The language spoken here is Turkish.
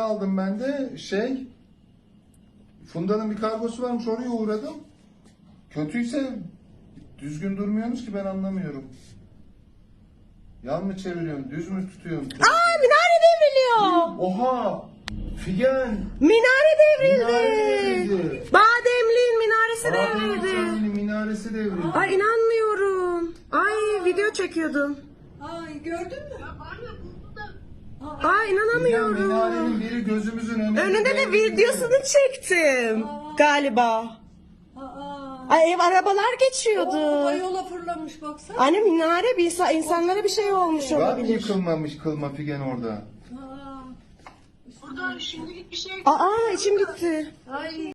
aldım ben de. Şey, Funda'nın bir kargosu varmış oraya uğradım. Kötüyse düzgün durmuyorsunuz ki ben anlamıyorum. Yan mı çeviriyorum, düz mü tutuyorum? Aa minare devriliyor. Oha! Figen! Minare devrildi. Minare devrildi. Bademliğin minaresi Adem devrildi. Minaresi devrildi. Ay inanmıyorum. Ay video çekiyordum. Ay gördün mü? Ay inanamıyorum. Gözümüzün önünde. De videosunu çektim. Galiba. Aa. Ay ev arabalar geçiyordu. yola fırlamış baksana. Anne minare bir insan- insanlara bir şey olmuş mı olabilir. yıkılmamış kılma Figen orada? Aa. Burada şimdilik bir şey Aa içim gitti. Ay